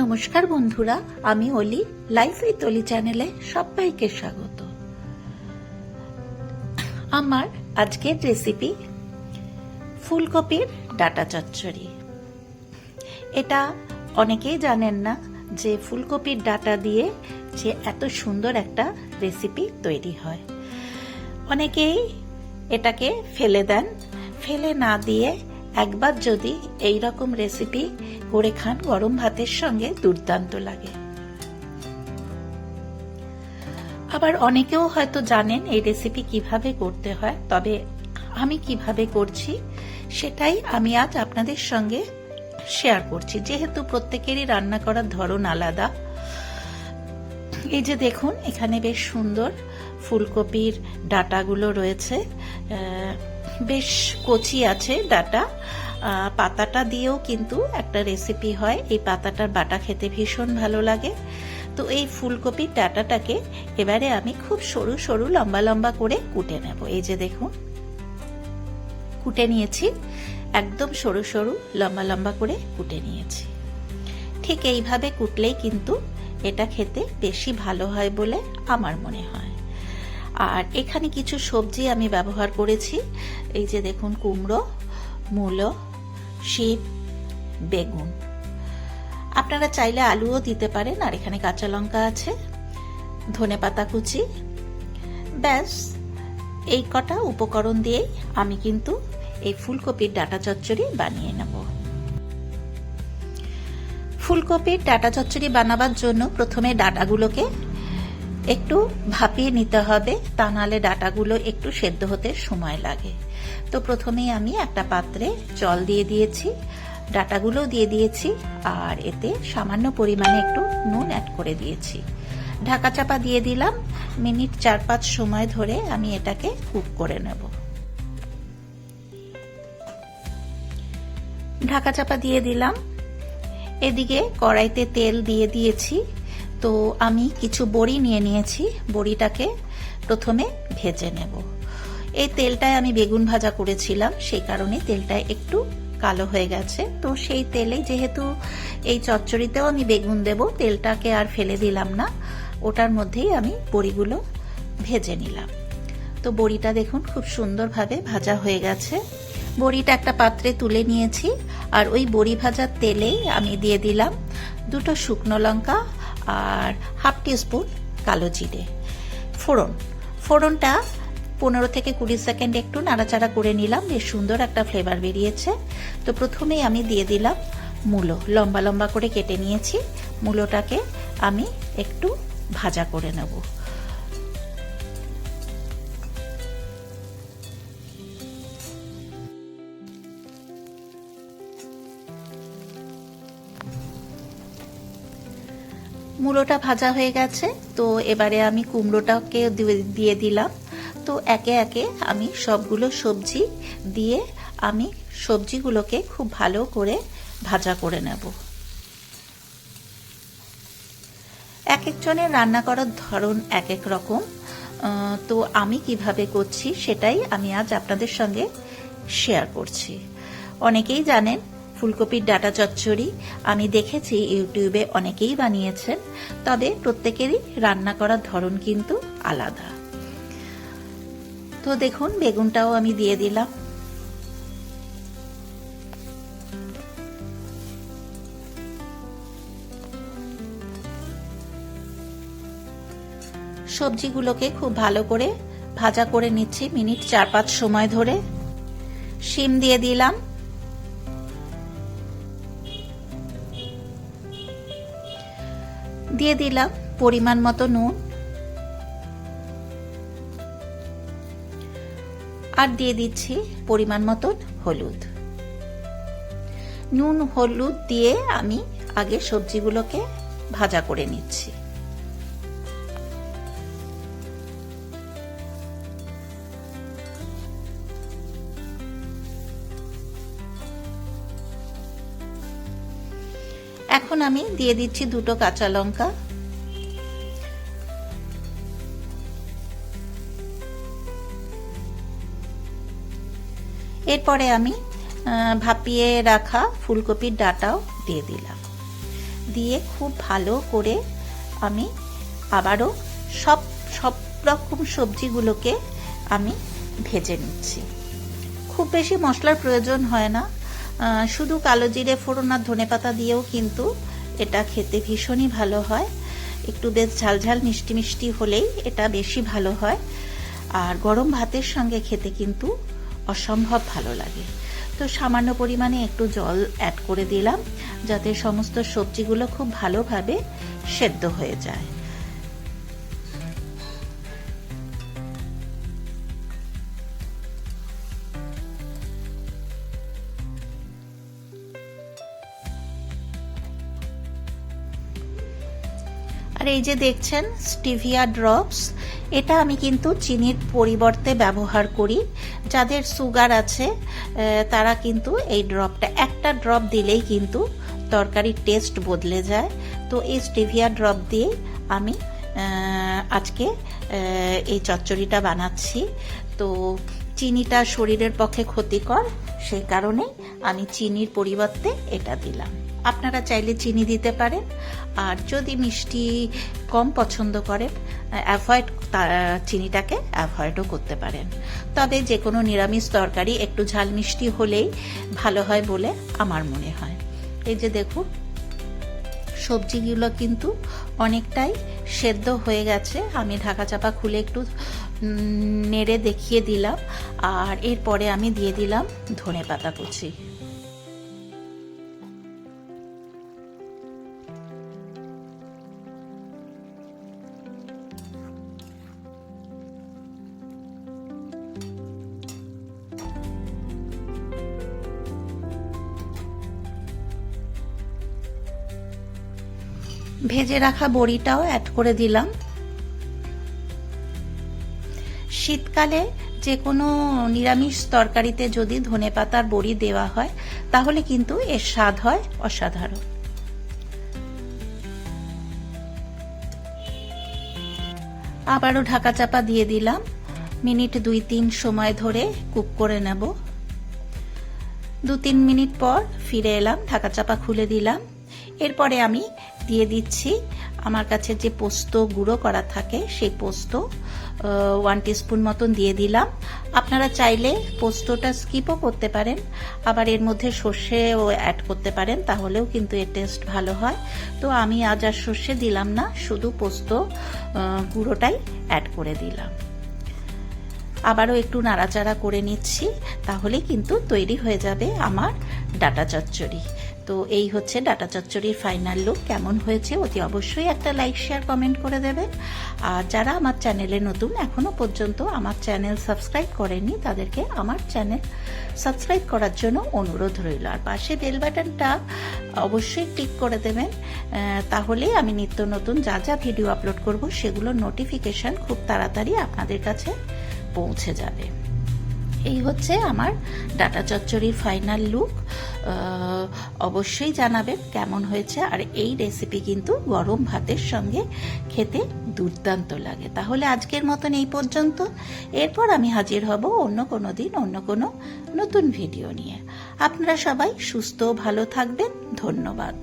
নমস্কার বন্ধুরা, আমি অলি লাইফ উইথ অলি চ্যানেলে সবাইকে স্বাগত। আমার আজকের রেসিপি ফুলকপির ডাটা চচ্চড়ি। এটা অনেকেই জানেন না যে ফুলকপির ডাটা দিয়ে যে এত সুন্দর একটা রেসিপি তৈরি হয়। অনেকেই এটাকে ফেলে দেন। ফেলে না দিয়ে একবার যদি এই রকম রেসিপি করে খান, গরম ভাতের সঙ্গে দুর্দান্ত লাগে। আবার অনেকেও হয়তো জানেন এই রেসিপি কীভাবে করতে হয়, তবে আমি কীভাবে করছি সেটাই আমি আজ আপনাদের সঙ্গে শেয়ার করছি। যেহেতু প্রত্যেকেরই রান্না করার ধরন আলাদা, এই যে দেখুন, এখানে বেশ সুন্দর ফুলকপির ডাটাগুলো রয়েছে। বেশ কচি আছে ডাটা। পাতাটা দিয়েও কিন্তু একটা রেসিপি হয়। এই পাতাটার বাটা খেতে ভীষণ ভালো লাগে। তো এই ফুলকপির ডাটাটাকে এবারে আমি খুব সরু সরু লম্বা লম্বা করে কুটে নেব। এই যে দেখুন। কুটে নিয়েছি। একদম সরু সরু লম্বা লম্বা করে কুটে নিয়েছি। ঠিক এইভাবে কুটলেই কিন্তু এটা খেতে বেশি ভালো হয় বলে আমার মনে হয়। আর এখানে কিছু সবজি আমি ব্যবহার করেছি। এই যে দেখুন, কুমড়ো, মূলো, শিপ, বেগুন। আপনারা চাইলে আলুও দিতে পারেন, আর এখানে কাঁচা লঙ্কা আছে, ধনে পাতা কুচি। ব্যাস, এই কটা উপকরণ দিয়েই আমি কিন্তু এই ফুলকপির ডাটা চচ্চড়ি বানিয়ে নেব। ফুলকপির ডাটা চচ্চড়ি বানাবার জন্য প্রথমে ডাটাগুলোকে একটু ভাপিয়ে নিতে হবে, তা নাহলে ডাটাগুলো একটু সেদ্ধ হতে সময় লাগে। তো প্রথমেই আমি একটা পাত্রে জল দিয়ে দিয়েছি ডাটাগুলো দিয়ে দিয়েছি, আর এতে সামান্য পরিমাণে একটু নুন অ্যাড করে দিয়েছি। ঢাকা চাপা দিয়ে দিলাম, মিনিট চার পাঁচ সময় ধরে আমি এটাকে কুক করে নেব। ঢাকা চাপা দিয়ে দিলাম। এদিকে কড়াইতে তেল দিয়ে দিয়েছি তো আমি কিছু বড়ি নিয়ে নিয়েছি। বড়িটাকে প্রথমে ভেজে নেব। এই তেলটায় আমি বেগুন ভাজা করেছিলাম, সেই কারণে তেলটা একটু কালো হয়ে গেছে। তো সেই তেলে যেহেতু এই চচ্চড়িতেও আমি বেগুন দেব, তেলটাকে আর ফেলে দিলাম না। ওটার মধ্যেই আমি বড়িগুলো ভেজে নিলাম। তো বড়িটা দেখুন খুব সুন্দরভাবে ভাজা হয়ে গেছে। বড়িটা একটা পাত্রে তুলে নিয়েছি, আর ওই বড়ি ভাজার তেলেই আমি দিয়ে দিলাম দুটো শুকনো লঙ্কা আর হাফ টিস্পুন কালো জিরে। ফোড়ন। ফোড়নটা পনেরো থেকে কুড়ি সেকেন্ড একটু নাড়াচাড়া করে নিলাম, বেশ সুন্দর একটা ফ্লেভার বেরিয়েছে। তো প্রথমেই আমি দিয়ে দিলাম মূলো। লম্বা লম্বা করে কেটে নিয়েছি। মূলোটাকে আমি একটু ভাজা করে নেব। মূলোটা ভাজা হয়ে গেছে, তো এবারে আমি কুমড়োটাকে দিয়ে দিলাম। তো একে একে আমি সবগুলো সবজি দিয়ে আমি সবজিগুলোকে খুব ভালো করে ভাজা করে নেব। এক একজনের রান্না করার ধরন এক এক রকম। তো আমি কীভাবে করছি সেটাই আমি আজ আপনাদের সঙ্গে শেয়ার করছি। অনেকেই জানেন ফুলকপির ডাটা চচ্চড়ি আমি দেখেছি ইউটিউবে অনেকেই বানিয়েছেন, তবে প্রত্যেকেরই রান্না করার ধরন কিন্তু আলাদা। তো দেখুন, বেগুনটাও আমি দিয়ে দিলাম। সবজিগুলোকে খুব ভালো করে ভাজা করে নিচ্ছি, মিনিট চার পাঁচ সময় ধরে। শিম দিয়ে দিলাম। দিয়ে দিলাম পরিমাণ মতো নুন। আর দিয়ে দিচ্ছি পরিমাণ মতো হলুদ। নুন, হলুদ দিয়ে আমি আগে সবজিগুলোকে ভাজা করে নিচ্ছি। এখন আমি দিয়ে দিচ্ছি দুটো কাঁচা লঙ্কা। এরপরে আমি ভাপিয়ে রাখা ফুলকপির ডাটাও দিয়ে দিলাম। দিয়ে খুব ভালো করে আমি আবারও সব সব রকম সবজিগুলোকে আমি ভেজে নিচ্ছি। খুব বেশি মশলার প্রয়োজন হয় না। শুধু কালো জিরে, ফোড়ন আর ধনে পাতা দিয়েও কিন্তু এটা খেতে ভীষণই ভালো হয়। একটু বেশ ঝালঝাল মিষ্টি মিষ্টি হলেই এটা বেশি ভালো হয়। আর গরম ভাতের সঙ্গে খেতে কিন্তু অসম্ভব ভালো লাগে। তো সামান্য পরিমাণে একটু জল অ্যাড করে দিলাম, যাতে সমস্ত সবজিগুলো খুব ভালোভাবে সেদ্ধ হয়ে যায়। এই যে দেখছেন, স্টিভিয়া ড্রপস, এটা আমি কিন্তু চিনির পরিবর্তে ব্যবহার করি। যাদের সুগার আছে তারা কিন্তু এই ড্রপটা, একটা ড্রপ দিলেই কিন্তু তরকারির টেস্ট বদলে যায়। তো এই স্টিভিয়া ড্রপ দিয়ে আমি আজকে এই চচ্চড়িটা বানাচ্ছি। তো চিনিটা শরীরের পক্ষে ক্ষতিকর, সেই কারণে আমি চিনির পরিবর্তে এটা দিলাম। আপনারা চাইলে চিনি দিতে পারেন। আর যদি মিষ্টি কম পছন্দ করেন অ্যাভয়েড চিনিটাকে অ্যাভয়েডও করতে পারেন। তবে যে কোনো নিরামিষ তরকারি একটু ঝাল মিষ্টি হলেই ভালো হয় বলে আমার মনে হয়। এই যে দেখুন, সবজিগুলো কিন্তু অনেকটাই সেদ্ধ হয়ে গেছে। আমি ঢাকা চাপা খুলে একটু নেড়ে দেখিয়ে দিলাম। আর এরপরে আমি দিয়ে দিলাম ধনে পাতা কুচি। ভেজে রাখা বড়িটাও অ্যাড করে দিলাম। শীতকালে যে কোনো নিরামিষ তরকারিতে যদি ধনে পাতার বড়ি দেওয়া হয়, তাহলে কিন্তু এর স্বাদ হয় অসাধারণ। আবারও ঢাকা চাপা দিয়ে দিলাম। মিনিট দুই তিন সময় ধরে কুক করে নেব। দু তিন মিনিট পর ফিরে এলাম, ঢাকা চাপা খুলে দিলাম। এরপরে আমি দিয়ে দিচ্ছি আমার কাছে যে পোস্ত গুঁড়ো করা থাকে, সেই পোস্ত ওয়ান টিস্পুন মতন দিয়ে দিলাম। আপনারা চাইলে পোস্তটা স্কিপও করতে পারেন, আবার এর মধ্যে সর্ষেও অ্যাড করতে পারেন, তাহলেও কিন্তু এর টেস্ট ভালো হয়। তো আমি আজ আর সর্ষে দিলাম না, শুধু পোস্ত গুঁড়োটাই অ্যাড করে দিলাম। আবারও একটু নাড়াচাড়া করে নিচ্ছি, তাহলে কিন্তু তৈরি হয়ে যাবে আমার ডাটা চচ্চড়ি। তো এই হচ্ছে ডাটা চচ্চড়ির ফাইনাল লুক কেমন হয়েছে অতি অবশ্যই একটা লাইক শেয়ার কমেন্ট করে দেবেন। আর যারা আমার চ্যানেলে নতুন এখনও পর্যন্ত আমার চ্যানেল সাবস্ক্রাইব করেনি তাদেরকে আমার চ্যানেল সাবস্ক্রাইব করার জন্য অনুরোধ রইল। আর পাশে বেল বাটনটা অবশ্যই ক্লিক করে দেবেন তাহলে আমি নিত্য নতুন যা যা ভিডিও আপলোড করব সেগুলোর নোটিফিকেশন খুব তাড়াতাড়ি আপনাদের কাছে পৌঁছে যাবে। এই হচ্ছে আমার ডাটা চচ্চড়ির ফাইনাল লুক অবশ্যই জানাবেন কেমন হয়েছে, আর এই রেসিপি কিন্তু গরম ভাতের সঙ্গে খেতে দুর্দান্ত লাগে। তাহলে আজকের মতন এই পর্যন্ত। এরপর আমি হাজির হব অন্য কোনো দিন, অন্য কোনো নতুন ভিডিও নিয়ে। আপনারা সবাই সুস্থ, ভালো থাকবেন। ধন্যবাদ।